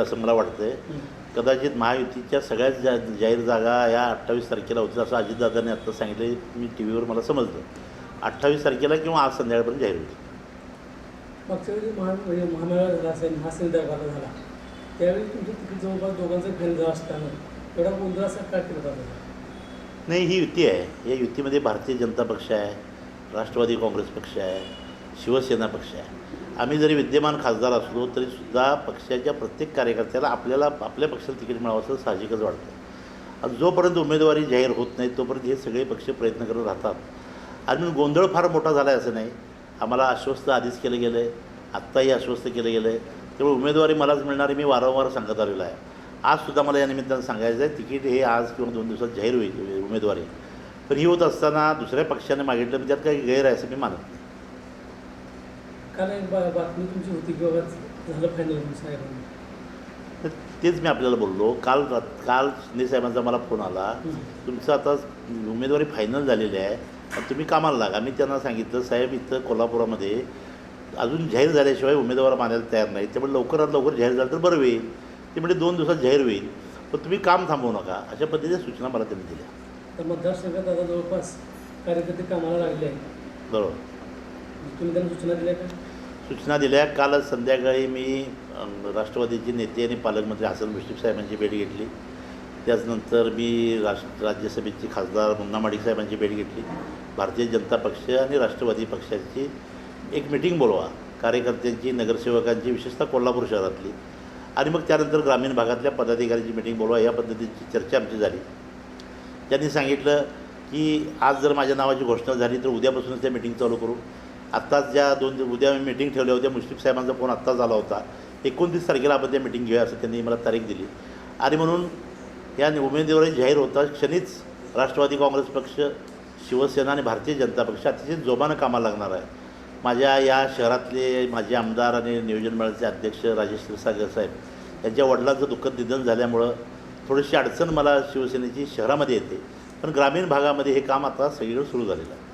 असं मला वाटतंय. कदाचित महायुतीच्या सगळ्याच जा जाहीर जागा या अठ्ठावीस तारखेला होतील असं अजितदादांनी आत्ता सांगितले मी टी व्हीवर मला समजलं. अठ्ठावीस तारखेला किंवा आज संध्याकाळपर्यंत जाहीर होईल. मागच्या वेळी महा महामेळा झाला असेल महासंध्याकाळला झाला. त्यावेळी तुमचं तिकीट जवळपास दोघांचं फेल झालं असताना. एवढा गोंधळ असा का केला होता नाही ही युती आहे. या युतीमध्ये भारतीय जनता पक्ष आहे राष्ट्रवादी काँग्रेस पक्ष आहे. शिवसेना पक्ष आहे. आम्ही जरी विद्यमान खासदार असलो तरीसुद्धा पक्षाच्या प्रत्येक कार्यकर्त्याला आपल्याला आपल्या पक्षाला तिकीट मिळावं असं साहजिकच वाटतं. आणि जोपर्यंत उमेदवारी जाहीर होत नाही तोपर्यंत हे सगळे पक्ष प्रयत्न करत राहतात. आणि गोंधळ फार मोठा झाला आहे असं नाही. आम्हाला आश्वस्त आधीच केलं गेलं आहे आत्ताही आश्वस्त केलं गेलं आहे त्यामुळे उमेदवारी मलाच मिळणारी मी वारंवार सांगत आलेलो आहे. आजसुद्धा मला या निमित्तानं सांगायचं आहे तिकीट हे आज किंवा दोन दिवसात जाहीर होईल उमेदवारी. पण ही होत असताना दुसऱ्या पक्षाने मागितलं म्हणजे त्यात काही गैर आहे असं मी मानत नाही. काल एक बा बातमी तुमची होती की बाबा झालं फायनल साहेबांनी? तर तेच मी आपल्याला बोललो. काल रात- काल शिंदे साहेबांचा मला फोन आला. तुमचं आता उमेदवारी फायनल झालेली आहे. आणि तुम्ही कामाला लागा. मी त्यांना सांगितलं साहेब इथं कोल्हापुरामध्ये अजून जाहीर झाल्याशिवाय उमेदवार मानायला तयार नाही त्यामुळे लवकरात लवकर जाहीर झालं तर बरं होईल. ते म्हणजे दोन दिवसात जाहीर होईल. पण तुम्ही काम थांबवू नका. अशा पद्धतीच्या सूचना मला त्यांनी दिल्या. तर मतदारसंघात आता जवळपास कार्यकर्ते कामाला लागले आहेत. बरोबर. तुम्ही त्यांना सूचना दिल्या का? सूचना दिल्या. कालच संध्याकाळी मी राष्ट्रवादीचे नेते आणि पालकमंत्री हसन मुश्रीफ साहेबांची भेट घेतली. त्याचनंतर मी राष्ट्र राज्यसभेचे खासदार मुन्ना माडिक साहेबांची भेट घेतली. भारतीय जनता पक्ष आणि राष्ट्रवादी पक्षाची एक मिटिंग बोलवा. कार्यकर्त्यांची नगरसेवकांची विशेषतः कोल्हापूर शहरातली. आणि मग त्यानंतर ग्रामीण भागातल्या पदाधिकाऱ्यांची मिटिंग बोलवा या पद्धतीची चर्चा आमची झाली. त्यांनी सांगितलं की आज जर माझ्या नावाची घोषणा झाली तर उद्यापासूनच त्या मिटिंग चालू करू. आत्ताच ज्या दोन उद्या मी मिटिंग ठेवल्या होत्या मुश्रीफ साहेबांचा फोन आत्ताच आला होता. एकोणतीस तारखेला आपण त्या मिटिंग घेऊया असं त्यांनी मला तारीख दिली. आणि म्हणून या उमेदवारी जाहीर होता क्षणीच राष्ट्रवादी काँग्रेस पक्ष शिवसेना आणि भारतीय जनता पक्ष अतिशय जोमानं कामाला लागणार आहे. माझ्या या शहरातले माझे आमदार आणि नियोजन मंडळाचे अध्यक्ष राजेश क्षीरसागर साहेब यांच्या वडिलांचं दुःखद निधन झाल्यामुळं थोडीशी अडचण मला शिवसेनेची शहरामध्ये येते. पण ग्रामीण भागामध्ये हे काम आता सगळीकडे सुरू झालेलं आहे.